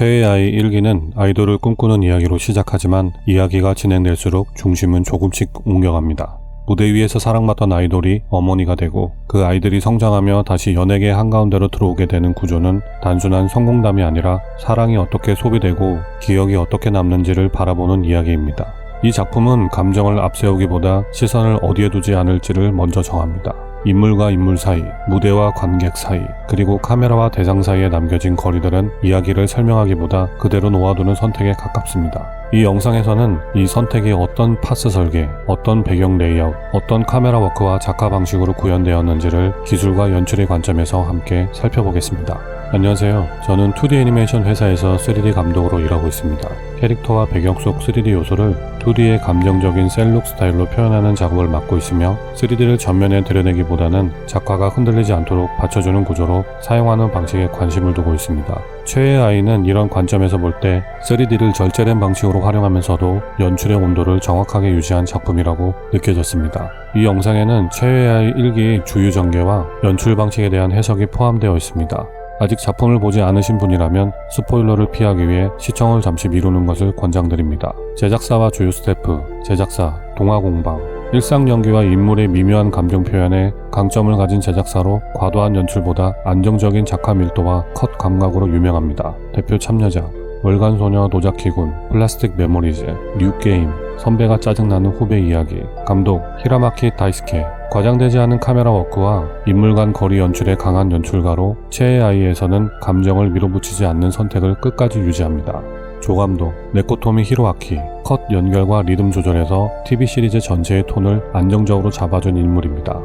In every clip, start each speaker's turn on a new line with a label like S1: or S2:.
S1: 최애 아이 1기는 아이돌을 꿈꾸는 이야기로 시작하지만 이야기가 진행될수록 중심은 조금씩 옮겨갑니다. 무대 위에서 사랑받던 아이돌이 어머니가 되고 그 아이들이 성장하며 다시 연예계 한가운데로 들어오게 되는 구조는 단순한 성공담이 아니라 사랑이 어떻게 소비되고 기억이 어떻게 남는지를 바라보는 이야기입니다. 이 작품은 감정을 앞세우기보다 시선을 어디에 두지 않을지를 먼저 정합니다. 인물과 인물 사이, 무대와 관객 사이, 그리고 카메라와 대상 사이에 남겨진 거리들은 이야기를 설명하기보다 그대로 놓아두는 선택에 가깝습니다. 이 영상에서는 이 선택이 어떤 파스 설계, 어떤 배경 레이아웃, 어떤 카메라 워크와 작화 방식으로 구현되었는지를 기술과 연출의 관점에서 함께 살펴보겠습니다. 안녕하세요. 저는 2D 애니메이션 회사에서 3D 감독으로 일하고 있습니다. 캐릭터와 배경 속 3D 요소를 2D의 감정적인 셀룩 스타일로 표현하는 작업을 맡고 있으며 3D를 전면에 드러내기보다는 작화가 흔들리지 않도록 받쳐주는 구조로 사용하는 방식에 관심을 두고 있습니다. 최애 아이는 이런 관점에서 볼 때 3D를 절제된 방식으로 활용하면서도 연출의 온도를 정확하게 유지한 작품이라고 느껴졌습니다. 이 영상에는 최애 아이 1기 주유 전개와 연출 방식에 대한 해석이 포함되어 있습니다. 아직 작품을 보지 않으신 분이라면 스포일러를 피하기 위해 시청을 잠시 미루는 것을 권장드립니다. 제작사와 주요 스태프, 제작사, 동화공방, 일상 연기와 인물의 미묘한 감정 표현에 강점을 가진 제작사로 과도한 연출보다 안정적인 작화 밀도와 컷 감각으로 유명합니다. 대표 참여자 월간소녀 노자키군, 플라스틱 메모리즈, 뉴게임, 선배가 짜증나는 후배 이야기, 감독 히라마키 다이스케, 과장되지 않은 카메라 워크와 인물 간 거리 연출의 강한 연출가로 최애 아이에서는 감정을 밀어붙이지 않는 선택을 끝까지 유지합니다. 조감독 네코토미 히로아키 컷 연결과 리듬 조절에서 TV 시리즈 전체의 톤을 안정적으로 잡아준 인물입니다.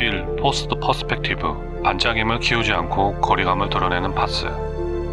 S1: 1. 포스트 퍼스펙티브 반짝임을 키우지 않고 거리감을 드러내는 파스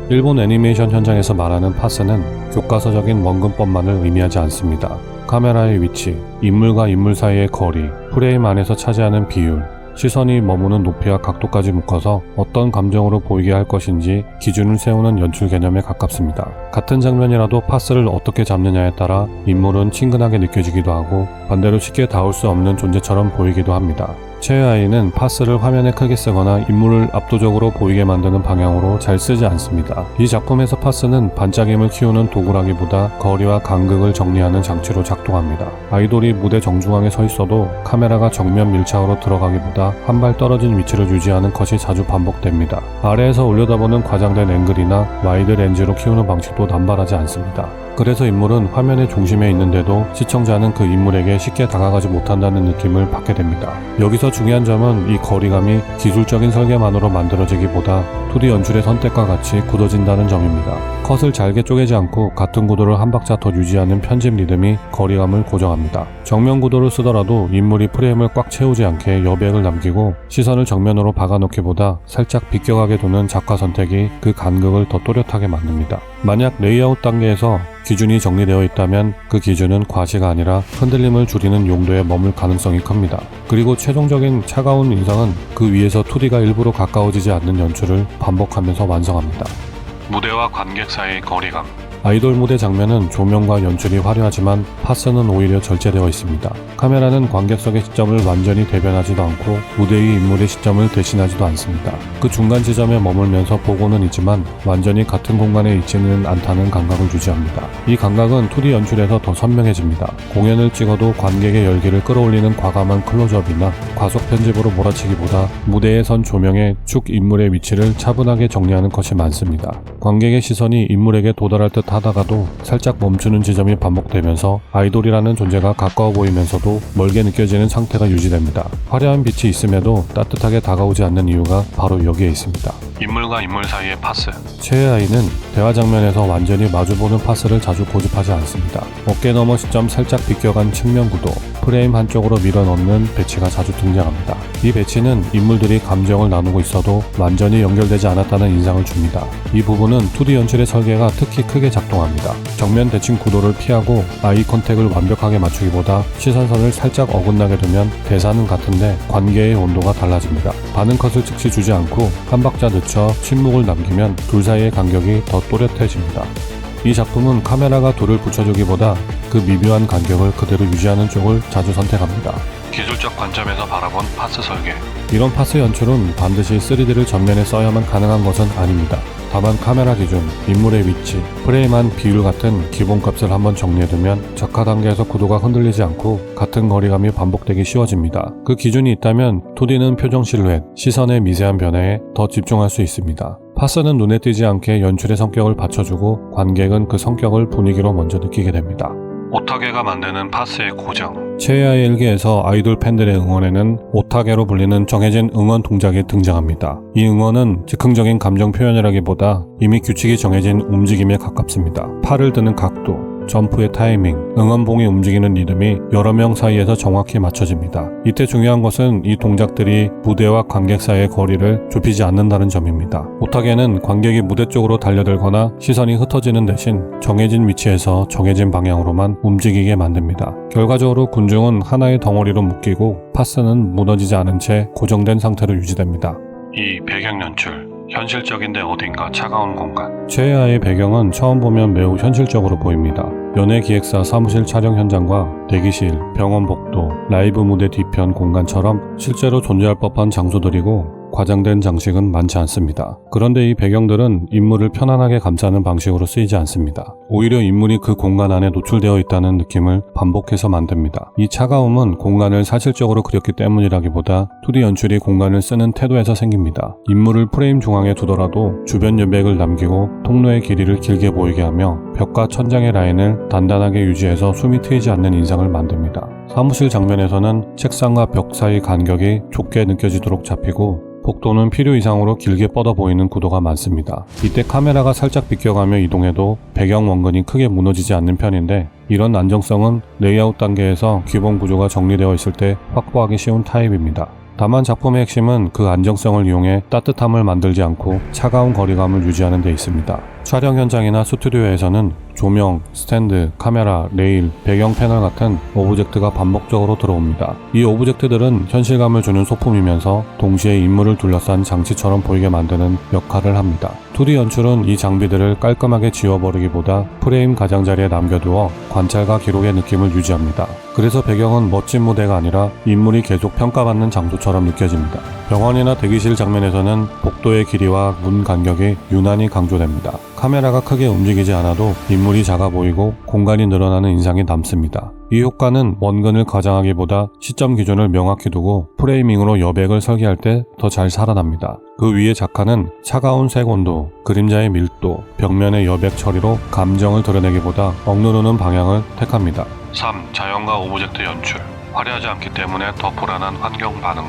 S1: 일본 애니메이션 현장에서 말하는 파스는 교과서적인 원근법만을 의미하지 않습니다. 카메라의 위치, 인물과 인물 사이의 거리, 프레임 안에서 차지하는 비율, 시선이 머무는 높이와 각도까지 묶어서 어떤 감정으로 보이게 할 것인지 기준을 세우는 연출 개념에 가깝습니다. 같은 장면이라도 파스를 어떻게 잡느냐에 따라 인물은 친근하게 느껴지기도 하고 반대로 쉽게 닿을 수 없는 존재처럼 보이기도 합니다. 최애아이는 파스를 화면에 크게 쓰거나 인물을 압도적으로 보이게 만드는 방향으로 잘 쓰지 않습니다. 이 작품에서 파스는 반짝임을 키우는 도구라기보다 거리와 간극을 정리하는 장치로 작동합니다. 아이돌이 무대 정중앙에 서 있어도 카메라가 정면 밀착으로 들어가기보다 한 발 떨어진 위치를 유지하는 컷이 자주 반복됩니다. 아래에서 올려다보는 과장된 앵글이나 와이드 렌즈로 키우는 방식도 남발하지 않습니다. 그래서 인물은 화면의 중심에 있는데도 시청자는 그 인물에게 쉽게 다가가지 못한다는 느낌을 받게 됩니다. 여기서 중요한 점은 이 거리감이 기술적인 설계만으로 만들어지기보다 2D 연출의 선택과 같이 굳어진다는 점입니다. 컷을 잘게 쪼개지 않고 같은 구도를 한 박자 더 유지하는 편집 리듬이 거리감을 고정합니다. 정면 구도를 쓰더라도 인물이 프레임을 꽉 채우지 않게 여백을 남기고 시선을 정면으로 박아놓기보다 살짝 비껴가게 두는 작화 선택이 그 간극을 더 또렷하게 만듭니다. 만약 레이아웃 단계에서 기준이 정리되어 있다면 그 기준은 과시가 아니라 흔들림을 줄이는 용도에 머물 가능성이 큽니다. 그리고 최종적인 차가운 인상은 그 위에서 2D가 일부러 가까워지지 않는 연출을 반복하면서 완성합니다. 무대와 관객 사이의 거리감 아이돌 무대 장면은 조명과 연출이 화려하지만 파스는 오히려 절제되어 있습니다. 카메라는 관객석의 시점을 완전히 대변하지도 않고 무대 위 인물의 시점을 대신하지도 않습니다. 그 중간 지점에 머물면서 보고는 있지만 완전히 같은 공간에 있지는 않다는 감각을 유지합니다. 이 감각은 2D 연출에서 더 선명해집니다. 공연을 찍어도 관객의 열기를 끌어올리는 과감한 클로즈업이나 과속 편집으로 몰아치기보다 무대에 선 조명에 축 인물의 위치를 차분하게 정리하는 것이 많습니다. 관객의 시선이 인물에게 도달할 듯 하다가도 살짝 멈추는 지점이 반복되면서 아이돌이라는 존재가 가까워 보이면서도 멀게 느껴지는 상태가 유지됩니다. 화려한 빛이 있음에도 따뜻하게 다가오지 않는 이유가 바로 여기에 있습니다. 인물과 인물 사이의 파스 최애 아이는 대화 장면에서 완전히 마주보는 파스를 자주 고집하지 않습니다. 어깨 너머 시점 살짝 비껴간 측면 구도, 프레임 한쪽으로 밀어넣는 배치가 자주 등장합니다. 이 배치는 인물들이 감정을 나누고 있어도 완전히 연결되지 않았다는 인상을 줍니다. 이 부분은 2D 연출의 설계가 특히 크게 작동합니다. 정면 대칭 구도를 피하고 아이 컨택을 완벽하게 맞추기보다 시선선을 살짝 어긋나게 두면 대사는 같은데 관계의 온도가 달라집니다. 반응 컷을 즉시 주지 않고 한 박자 늦춰 침묵을 남기면 둘 사이의 간격이 더 또렷해집니다. 이 작품은 카메라가 돌을 붙여주기보다 그 미묘한 간격을 그대로 유지하는 쪽을 자주 선택합니다. 기술적 관점에서 바라본 파스 설계. 이런 파스 연출은 반드시 3D를 전면에 써야만 가능한 것은 아닙니다. 다만 카메라 기준, 인물의 위치, 프레임한 비율 같은 기본값을 한번 정리해두면 작화 단계에서 구도가 흔들리지 않고 같은 거리감이 반복되기 쉬워집니다. 그 기준이 있다면 2D는 표정 실루엣, 시선의 미세한 변화에 더 집중할 수 있습니다. 파스는 눈에 띄지 않게 연출의 성격을 받쳐주고 관객은 그 성격을 분위기로 먼저 느끼게 됩니다. 오타게가 만드는 파스의 고정. 최애의 일기에서 아이돌 팬들의 응원에는 오타게로 불리는 정해진 응원 동작이 등장합니다. 이 응원은 즉흥적인 감정 표현이라기보다 이미 규칙이 정해진 움직임에 가깝습니다. 팔을 드는 각도, 점프의 타이밍, 응원봉이 움직이는 리듬이 여러 명 사이에서 정확히 맞춰집니다. 이때 중요한 것은 이 동작들이 무대와 관객 사이의 거리를 좁히지 않는다는 점입니다. 오타게는 관객이 무대 쪽으로 달려들거나 시선이 흩어지는 대신 정해진 위치에서 정해진 방향으로만 움직이게 만듭니다. 결과적으로 군중은 하나의 덩어리로 묶이고 파스는 무너지지 않은 채 고정된 상태로 유지됩니다. 이 배경 연출 현실적인데 어딘가 차가운 공간. 최애아의 배경은 처음 보면 매우 현실적으로 보입니다. 연예 기획사 사무실 촬영 현장과 대기실, 병원 복도, 라이브 무대 뒤편 공간처럼 실제로 존재할 법한 장소들이고 과장된 장식은 많지 않습니다. 그런데 이 배경들은 인물을 편안하게 감싸는 방식으로 쓰이지 않습니다. 오히려 인물이 그 공간 안에 노출되어 있다는 느낌을 반복해서 만듭니다. 이 차가움은 공간을 사실적으로 그렸기 때문이라기보다 2D 연출이 공간을 쓰는 태도에서 생깁니다. 인물을 프레임 중앙에 두더라도 주변 여백을 남기고 통로의 길이를 길게 보이게 하며 벽과 천장의 라인을 단단하게 유지해서 숨이 트이지 않는 인상을 만듭니다. 사무실 장면에서는 책상과 벽 사이 간격이 좁게 느껴지도록 잡히고 복도는 필요 이상으로 길게 뻗어 보이는 구도가 많습니다. 이때 카메라가 살짝 비껴가며 이동해도 배경 원근이 크게 무너지지 않는 편인데 이런 안정성은 레이아웃 단계에서 기본 구조가 정리되어 있을 때 확보하기 쉬운 타입입니다. 다만 작품의 핵심은 그 안정성을 이용해 따뜻함을 만들지 않고 차가운 거리감을 유지하는 데 있습니다. 촬영 현장이나 스튜디오에서는 조명, 스탠드, 카메라, 레일, 배경 패널 같은 오브젝트가 반복적으로 들어옵니다. 이 오브젝트들은 현실감을 주는 소품이면서 동시에 인물을 둘러싼 장치처럼 보이게 만드는 역할을 합니다. 2D 연출은 이 장비들을 깔끔하게 지워버리기보다 프레임 가장자리에 남겨두어 관찰과 기록의 느낌을 유지합니다. 그래서 배경은 멋진 무대가 아니라 인물이 계속 평가받는 장소처럼 느껴집니다. 병원이나 대기실 장면에서는 복도의 길이와 문 간격이 유난히 강조됩니다. 카메라가 크게 움직이지 않아도 인물이 작아 보이고 공간이 늘어나는 인상이 남습니다. 이 효과는 원근을 과장하기보다 시점 기준을 명확히 두고 프레이밍으로 여백을 설계할 때 더 잘 살아납니다. 그 위에 작가는 차가운 색온도, 그림자의 밀도, 벽면의 여백 처리로 감정을 드러내기보다 억누르는 방향을 택합니다. 3. 자연과 오브젝트 연출 화려하지 않기 때문에 더 불안한 환경 반응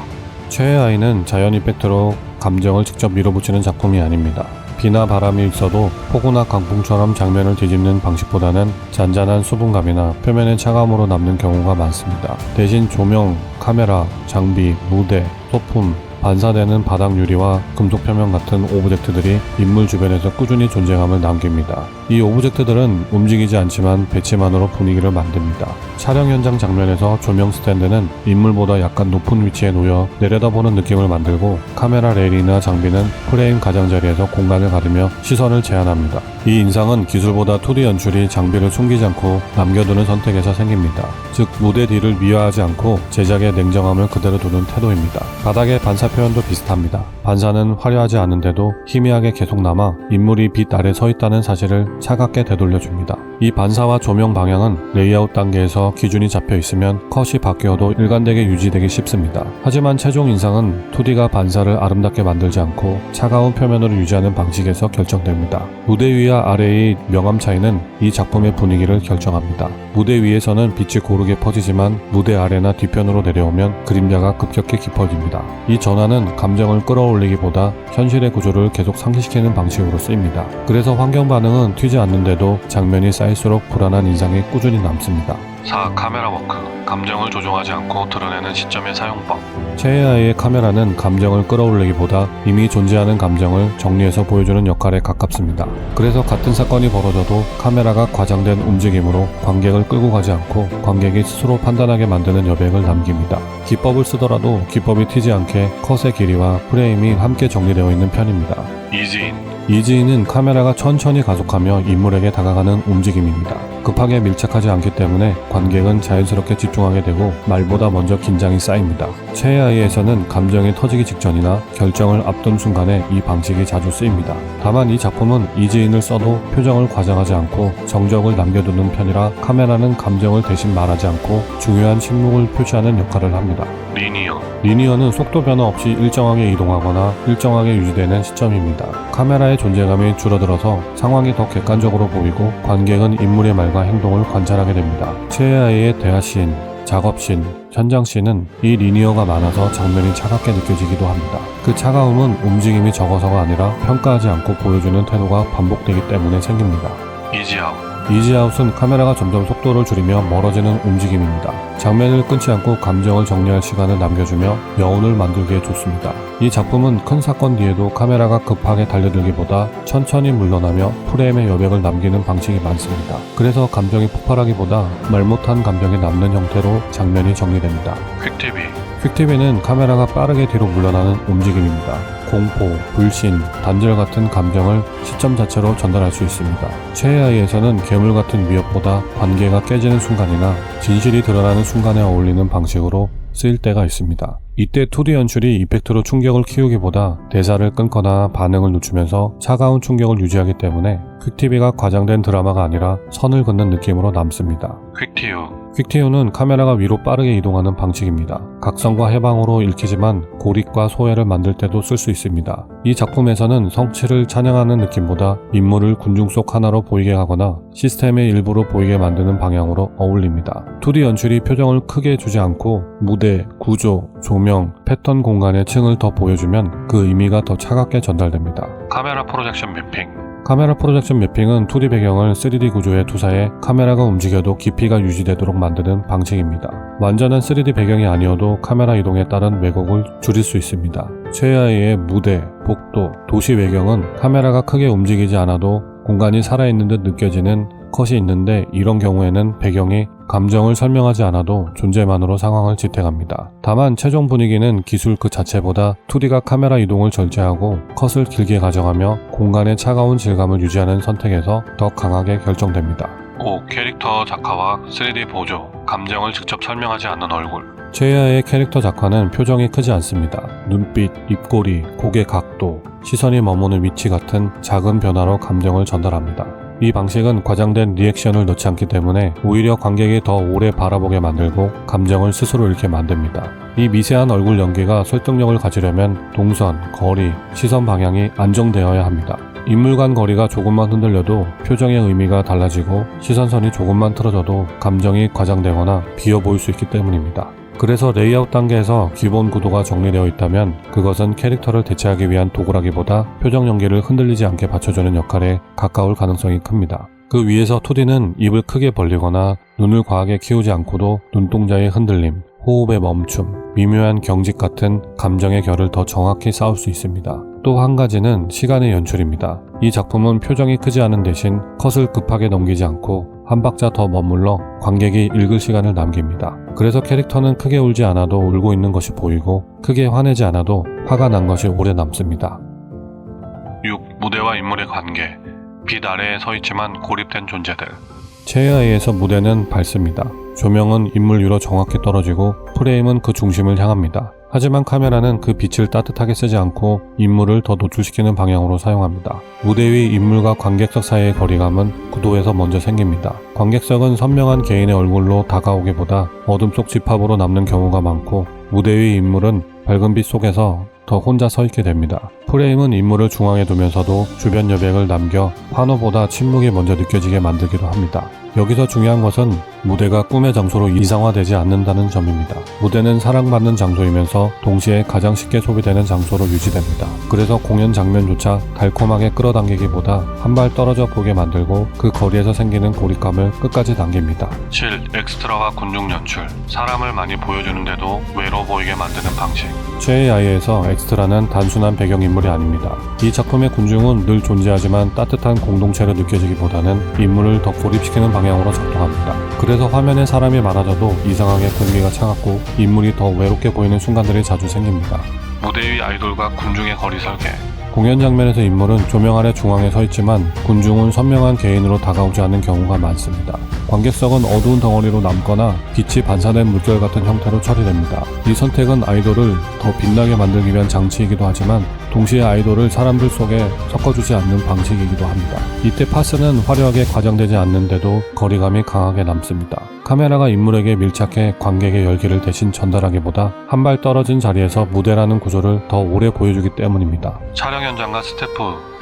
S1: 최애 아이는 자연 이펙트로 감정을 직접 밀어붙이는 작품이 아닙니다. 비나 바람이 있어도 폭우나 강풍처럼 장면을 뒤집는 방식보다는 잔잔한 수분감이나 표면의 차가움으로 남는 경우가 많습니다. 대신 조명, 카메라, 장비, 무대, 소품, 반사되는 바닥 유리와 금속 표면 같은 오브젝트들이 인물 주변에서 꾸준히 존재감을 남깁니다. 이 오브젝트들은 움직이지 않지만 배치만으로 분위기를 만듭니다. 촬영 현장 장면에서 조명 스탠드는 인물보다 약간 높은 위치에 놓여 내려다보는 느낌을 만들고 카메라 레일이나 장비는 프레임 가장자리에서 공간을 가르며 시선을 제한합니다. 이 인상은 기술보다 2D 연출이 장비를 숨기지 않고 남겨두는 선택에서 생깁니다. 즉 무대 뒤를 미화하지 않고 제작의 냉정함을 그대로 두는 태도입니다. 바닥의 반사 표현도 비슷합니다. 반사는 화려하지 않은데도 희미하게 계속 남아 인물이 빛 아래 서 있다는 사실을 차갑게 되돌려줍니다. 이 반사와 조명 방향은 레이아웃 단계에서 기준이 잡혀 있으면 컷이 바뀌어도 일관되게 유지되기 쉽습니다. 하지만 최종 인상은 2D가 반사를 아름답게 만들지 않고 차가운 표면으로 유지하는 방식에서 결정됩니다. 무대 위와 아래의 명암 차이는 이 작품의 분위기를 결정합니다. 무대 위에서는 빛이 고르게 퍼지지만 무대 아래나 뒤편으로 내려오면 그림자가 급격히 깊어집니다. 이 전 환은 감정을 끌어올리기보다 현실의 구조를 계속 상기시키는 방식으로 쓰입니다. 그래서 환경 반응은 튀지 않는데도 장면이 쌓일수록 불안한 인상이 꾸준히 남습니다. 4. 카메라 워크 감정을 조종하지 않고 드러내는 시점의 사용법 최애아의 카메라는 감정을 끌어올리기보다 이미 존재하는 감정을 정리해서 보여주는 역할에 가깝습니다. 그래서 같은 사건이 벌어져도 카메라가 과장된 움직임으로 관객을 끌고 가지 않고 관객이 스스로 판단하게 만드는 여백을 남깁니다. 기법을 쓰더라도 기법이 튀지 않게 컷의 길이와 프레임이 함께 정리되어 있는 편입니다. 이지인 이지인은 카메라가 천천히 가속하며 인물에게 다가가는 움직임입니다. 급하게 밀착하지 않기 때문에 관객은 자연스럽게 집중하게 되고 말보다 먼저 긴장이 쌓입니다. 최애아이에서는 감정이 터지기 직전이나 결정을 앞둔 순간에 이 방식이 자주 쓰입니다. 다만 이 작품은 이지인을 써도 표정을 과장하지 않고 정적을 남겨두는 편이라 카메라는 감정을 대신 말하지 않고 중요한 침묵을 표시하는 역할을 합니다. 리니어 리니어는 속도 변화 없이 일정하게 이동하거나 일정하게 유지되는 시점입니다. 카메라의 존재감이 줄어들어서 상황이 더 객관적으로 보이고 관객은 인물의 말과 행동을 관찰하게 됩니다. 최애아이의 대화씬, 작업씬, 현장씬은 이 리니어가 많아서 장면이 차갑게 느껴지기도 합니다. 그 차가움은 움직임이 적어서가 아니라 평가하지 않고 보여주는 태도가 반복되기 때문에 생깁니다. 이지아웃 이지아웃은 카메라가 점점 속도를 줄이며 멀어지는 움직임입니다. 장면을 끊지 않고 감정을 정리할 시간을 남겨주며 여운을 만들기에 좋습니다. 이 작품은 큰 사건 뒤에도 카메라가 급하게 달려들기보다 천천히 물러나며 프레임의 여백을 남기는 방식이 많습니다. 그래서 감정이 폭발하기보다 말 못한 감정이 남는 형태로 장면이 정리됩니다. 퀵TV 퀵TV는 카메라가 빠르게 뒤로 물러나는 움직임입니다. 공포, 불신, 단절 같은 감정을 시점 자체로 전달할 수 있습니다. 최애아이에서는 괴물 같은 위협보다 관계가 깨지는 순간이나 진실이 드러나는 순간에 어울리는 방식으로 쓰일 때가 있습니다. 이때 2D 연출이 이펙트로 충격을 키우기보다 대사를 끊거나 반응을 늦추면서 차가운 충격을 유지하기 때문에 퀵TV가 과장된 드라마가 아니라 선을 긋는 느낌으로 남습니다. 퀵티유 퀵티유는 카메라가 위로 빠르게 이동하는 방식입니다. 각성과 해방으로 읽히지만 고립과 소외를 만들 때도 쓸 수 있습니다. 이 작품에서는 성취를 찬양하는 느낌보다 인물을 군중 속 하나로 보이게 하거나 시스템의 일부로 보이게 만드는 방향으로 어울립니다. 2D 연출이 표정을 크게 주지 않고 무대, 구조, 조명, 패턴 공간의 층을 더 보여주면 그 의미가 더 차갑게 전달됩니다. 카메라 프로젝션 매핑 카메라 프로젝션 매핑은 2D 배경을 3D 구조에 투사해 카메라가 움직여도 깊이가 유지되도록 만드는 방식입니다. 완전한 3D 배경이 아니어도 카메라 이동에 따른 왜곡을 줄일 수 있습니다. 최하의 무대, 복도, 도시 외경은 카메라가 크게 움직이지 않아도 공간이 살아있는 듯 느껴지는 컷이 있는데 이런 경우에는 배경이 감정을 설명하지 않아도 존재만으로 상황을 지탱합니다. 다만 최종 분위기는 기술 그 자체보다 2D가 카메라 이동을 절제하고 컷을 길게 가져가며 공간의 차가운 질감을 유지하는 선택에서 더 강하게 결정됩니다. 5. 캐릭터 작화와 3D 보조 감정을 직접 설명하지 않는 얼굴 최야의 캐릭터 작화는 표정이 크지 않습니다. 눈빛, 입꼬리, 고개 각도, 시선이 머무는 위치 같은 작은 변화로 감정을 전달합니다. 이 방식은 과장된 리액션을 넣지 않기 때문에 오히려 관객이 더 오래 바라보게 만들고 감정을 스스로 잃게 만듭니다. 이 미세한 얼굴 연기가 설득력을 가지려면 동선, 거리, 시선 방향이 안정되어야 합니다. 인물 간 거리가 조금만 흔들려도 표정의 의미가 달라지고 시선선이 조금만 틀어져도 감정이 과장되거나 비어 보일 수 있기 때문입니다. 그래서 레이아웃 단계에서 기본 구도가 정리되어 있다면 그것은 캐릭터를 대체하기 위한 도구라기보다 표정 연기를 흔들리지 않게 받쳐주는 역할에 가까울 가능성이 큽니다. 그 위에서 2D는 입을 크게 벌리거나 눈을 과하게 키우지 않고도 눈동자의 흔들림, 호흡의 멈춤, 미묘한 경직 같은 감정의 결을 더 정확히 쌓을 수 있습니다. 또 한 가지는 시간의 연출입니다. 이 작품은 표정이 크지 않은 대신 컷을 급하게 넘기지 않고 한 박자 더 머물러 관객이 읽을 시간을 남깁니다. 그래서 캐릭터는 크게 울지 않아도 울고 있는 것이 보이고 크게 화내지 않아도 화가 난 것이 오래 남습니다. 6. 무대와 인물의 관계 빛 아래에 서 있지만 고립된 존재들 최하에서 무대는 밝습니다. 조명은 인물 위로 정확히 떨어지고 프레임은 그 중심을 향합니다. 하지만 카메라는 그 빛을 따뜻하게 쓰지 않고 인물을 더 노출시키는 방향으로 사용합니다. 무대 위 인물과 관객석 사이의 거리감은 구도에서 먼저 생깁니다. 관객석은 선명한 개인의 얼굴로 다가오기보다 어둠 속 집합으로 남는 경우가 많고 무대 위 인물은 밝은 빛 속에서 더 혼자 서 있게 됩니다. 프레임은 인물을 중앙에 두면서도 주변 여백을 남겨 환호보다 침묵이 먼저 느껴지게 만들기도 합니다. 여기서 중요한 것은 무대가 꿈의 장소로 이상화되지 않는다는 점입니다. 무대는 사랑받는 장소이면서 동시에 가장 쉽게 소비되는 장소로 유지됩니다. 그래서 공연 장면조차 달콤하게 끌어당기기보다 한 발 떨어져 보게 만들고 그 거리에서 생기는 고립감을 끝까지 당깁니다. 7. 엑스트라와 군중 연출 사람을 많이 보여주는데도 외로 보이게 만드는 방식 최의 아이에서 엑스트라는 단순한 배경인물이 아닙니다. 이 작품의 군중은 늘 존재하지만 따뜻한 공동체로 느껴지기보다는 인물을 더 고립시키는 방 향으로 작동합니다. 그래서 화면에 사람이 많아져도 이상하게 공기가 차갑고 인물이 더 외롭게 보이는 순간들이 자주 생깁니다. 무대 위 아이돌과 군중의 거리 설계 공연 장면에서 인물은 조명 아래 중앙에 서 있지만 군중은 선명한 개인으로 다가오지 않는 경우가 많습니다. 관객석은 어두운 덩어리로 남거나 빛이 반사된 물결 같은 형태로 처리됩니다. 이 선택은 아이돌을 더 빛나게 만들기 위한 장치이기도 하지만 동시에 아이돌을 사람들 속에 섞어주지 않는 방식이기도 합니다. 이때 파스는 화려하게 과장되지 않는데도 거리감이 강하게 남습니다. 카메라가 인물에게 밀착해 관객의 열기를 대신 전달하기보다 한 발 떨어진 자리에서 무대라는 구조를 더 오래 보여주기 때문입니다. 촬영 현장과 스태프,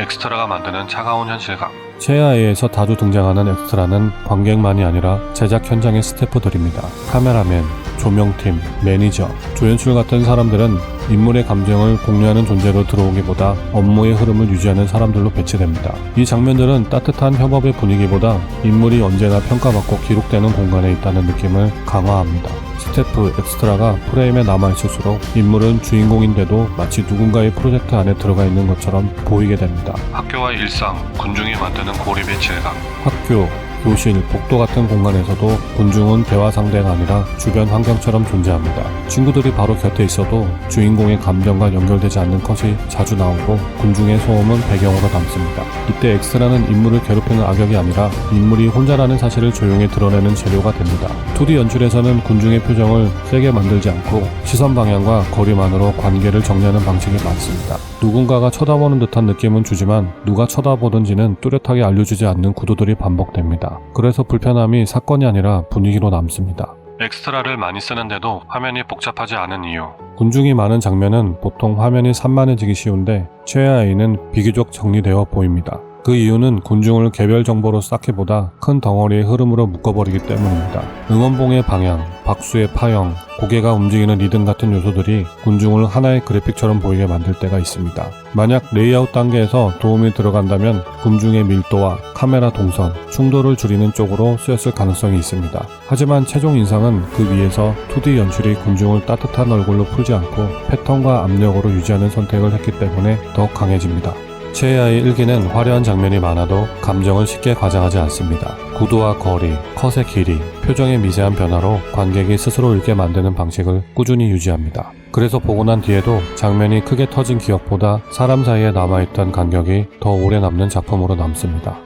S1: 엑스트라가 만드는 차가운 현실감. 최하에서 자주 등장하는 엑스트라는 관객만이 아니라 제작 현장의 스태프들입니다. 카메라맨, 조명팀, 매니저, 조연출 같은 사람들은 인물의 감정을 공유하는 존재로 들어오기보다 업무의 흐름을 유지하는 사람들로 배치됩니다. 이 장면들은 따뜻한 협업의 분위기보다 인물이 언제나 평가받고 기록되는 공간에 있다는 느낌을 강화합니다. 스태프, 엑스트라가 프레임에 남아있을수록 인물은 주인공인데도 마치 누군가의 프로젝트 안에 들어가 있는 것처럼 보이게 됩니다. 학교와 일상, 군중이 만드는 고립의 질감. 학교, 교실, 복도 같은 공간에서도 군중은 대화 상대가 아니라 주변 환경처럼 존재합니다. 친구들이 바로 곁에 있어도 주인공의 감정과 연결되지 않는 컷이 자주 나오고 군중의 소음은 배경으로 남습니다. 이때 엑스라는 인물을 괴롭히는 악역이 아니라 인물이 혼자라는 사실을 조용히 드러내는 재료가 됩니다. 2D 연출에서는 군중의 표정을 세게 만들지 않고 시선 방향과 거리만으로 관계를 정리하는 방식이 많습니다. 누군가가 쳐다보는 듯한 느낌은 주지만 누가 쳐다보든지는 뚜렷하게 알려주지 않는 구도들이 반복됩니다. 그래서 불편함이 사건이 아니라 분위기로 남습니다. 엑스트라를 많이 쓰는데도 화면이 복잡하지 않은 이유. 군중이 많은 장면은 보통 화면이 산만해지기 쉬운데 최하위는 비교적 정리되어 보입니다. 그 이유는 군중을 개별 정보로 쌓기보다 큰 덩어리의 흐름으로 묶어버리기 때문입니다. 응원봉의 방향, 박수의 파형, 고개가 움직이는 리듬 같은 요소들이 군중을 하나의 그래픽처럼 보이게 만들 때가 있습니다. 만약 레이아웃 단계에서 도움이 들어간다면 군중의 밀도와 카메라 동선, 충돌을 줄이는 쪽으로 쓰였을 가능성이 있습니다. 하지만 최종 인상은 그 위에서 2D 연출이 군중을 따뜻한 얼굴로 풀지 않고 패턴과 압력으로 유지하는 선택을 했기 때문에 더 강해집니다. 최하의 일기는 화려한 장면이 많아도 감정을 쉽게 과장하지 않습니다. 구도와 거리, 컷의 길이, 표정의 미세한 변화로 관객이 스스로 읽게 만드는 방식을 꾸준히 유지합니다. 그래서 보고 난 뒤에도 장면이 크게 터진 기억보다 사람 사이에 남아있던 간격이 더 오래 남는 작품으로 남습니다.